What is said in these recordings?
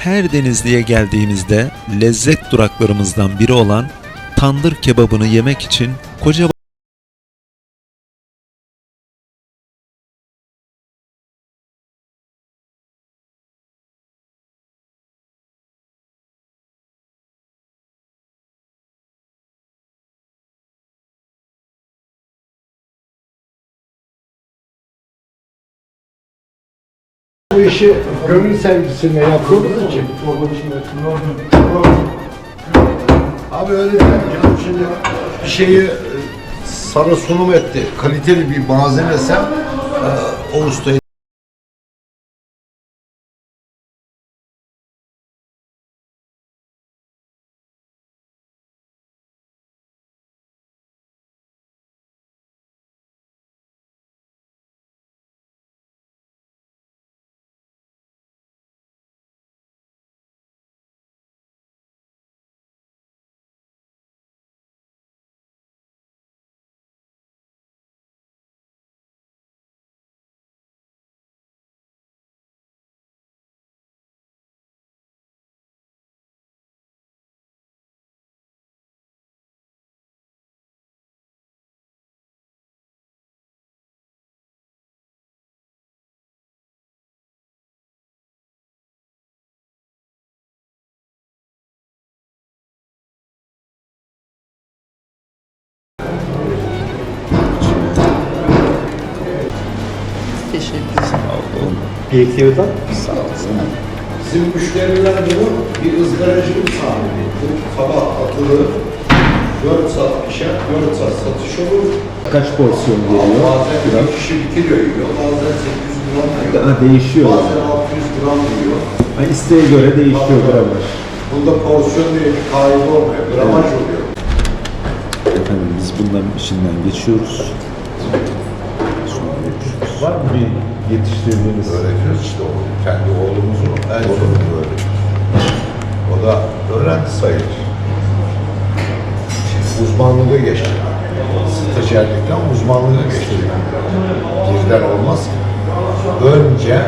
Her Denizli'ye geldiğimizde lezzet duraklarımızdan biri olan tandır kebabını yemek için koca Bu işi gönül sevgisine yaptığımız için. Abi öyle değil. Şimdi bir şeyi e, sana sunum etti. Kaliteli bir malzemesem e, o ustayı Teşekkür Keyifli Bizim müşteriler bunu bir ızgaracının sahibi. Bu sabah atılır, 4 saat pişer, 4 saat satış olur. Kaç porsiyon geliyor? Bazen bir kişi bir kilo yiyor, bazen 800 gram yiyor. Ha, değişiyor. Bazen 600 gram yiyor. Ha, isteğe göre değişiyor gramaj. Bunda porsiyon diye bir kaybı olmuyor, gramaj oluyor. Efendim biz bunların içinden geçiyoruz. Var mı bir yetiştirdiğiniz? Öğretiyoruz işte o. Kendi oğlumuzun en sonunda öğretiyoruz. O da öğrendi sayılır. Uzmanlığı geçti. Stajyerlikten uzmanlığa geçti. Birden olmaz ki. Önce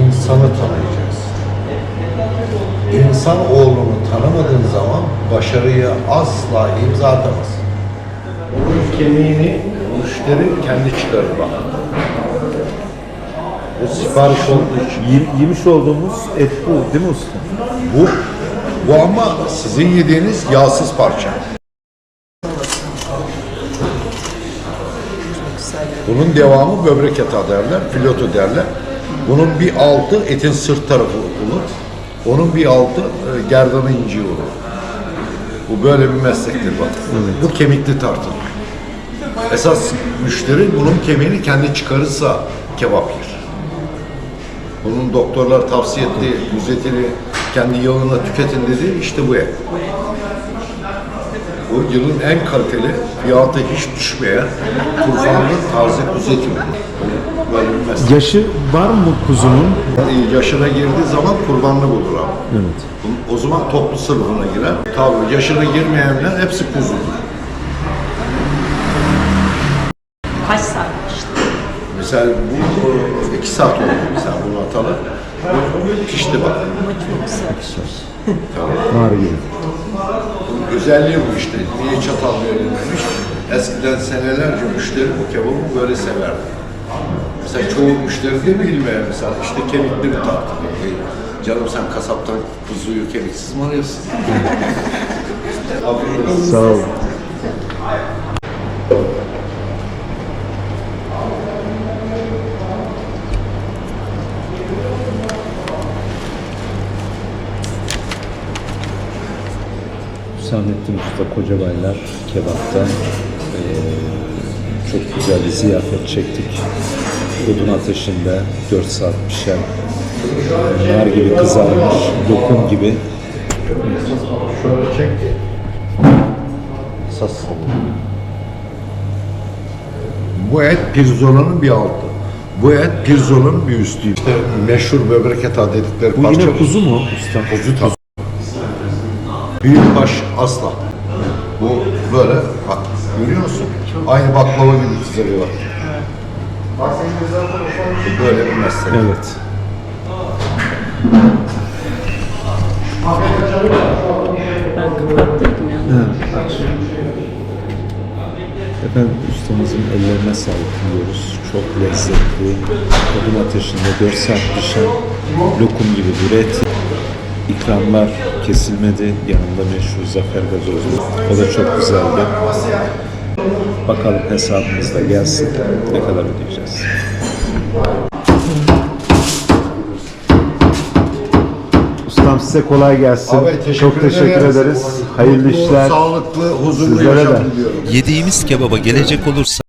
insanı tanıyacağız. İnsan oğlunu tanımadığın zaman başarıyı asla imza atamaz. Onun kemiğini müşteri kendi çıkarır bak. Sipariş olduğu için. Ye- yemiş olduğumuz et bu değil mi usta? Bu, bu ama sizin yediğiniz yağsız parça. Bunun devamı böbrek yatağı derler, filoto derler. Bunun bir altı etin sırt tarafı olur. Onun bir altı e, gerdanı inciği olur. Bu böyle bir meslektir bak. Bu kemikli tartılır. Esas müşteri bunun kemiğini kendi çıkarırsa kebap yer. Bunun doktorlar tavsiye ettiği müzetini kendi yağına tüketin dediği işte bu et. Bu yılın en kaliteli, fiyatı hiç düşmeyen turfanlı taze kuzu eti bu. Böyle bir meslek. Yaşı var mı kuzunun? Yaşına girdiği zaman kurbanlı bulur abi. Evet. O zaman toplu sınıfına girer. Tabii yaşına girmeyenler hepsi kuzudur. Kaç saat işte? Mesela bu e, iki saat oldu mesela bunu atalı. Pişti bak. Ama çok güzel. Nar gibi. Özelliği bu işte. Niye çatal verilmemiş? Eskiden senelerce müşteri bu kebabı böyle severdi. Mesela çoğu müşteri de bilmeyen mesela işte kemikli mi tartılıyor? E, Canım sen kasaptan kuzuyu kemiksiz mi alıyorsun? Sağ olun. Hüsamettin Usta Kocabaylar kebapta eee, çok güzel bir ziyafet çektik. Odun ateşinde 4 saat pişen, nar gibi kızarmış, lokum gibi Şöyle çek. Sas. Bu et pirzolanın bir altı. Bu et pirzolanın bir üstü. İşte meşhur böbrek etağı dedikleri Bu parça. yine kuzu mu usta? Kuzu tabii. Büyük baş asla. Bu böyle bak görüyor musun? Aynı baklava gibi. Bu Böyle bir meslek. Evet. Ben kapattıydım yani. Efendim ustamızın ellerine sağlık diyoruz. Çok lezzetli. Odun ateşinde 4 saat pişen lokum gibi bir et. İkramlar kesilmedi. Yanında meşhur zafer gazozu. O da çok güzeldi. Bakalım hesabımız da gelsin. Ne kadar ödeyeceğiz? Ustam size kolay gelsin. Abi teşekkür Çok teşekkür ederiz. ederiz. Hayırlı Mutlu, işler. Sağlıklı, huzurlu Sizlere yaşam de. diliyorum. Yediğimiz kebaba gelecek olursa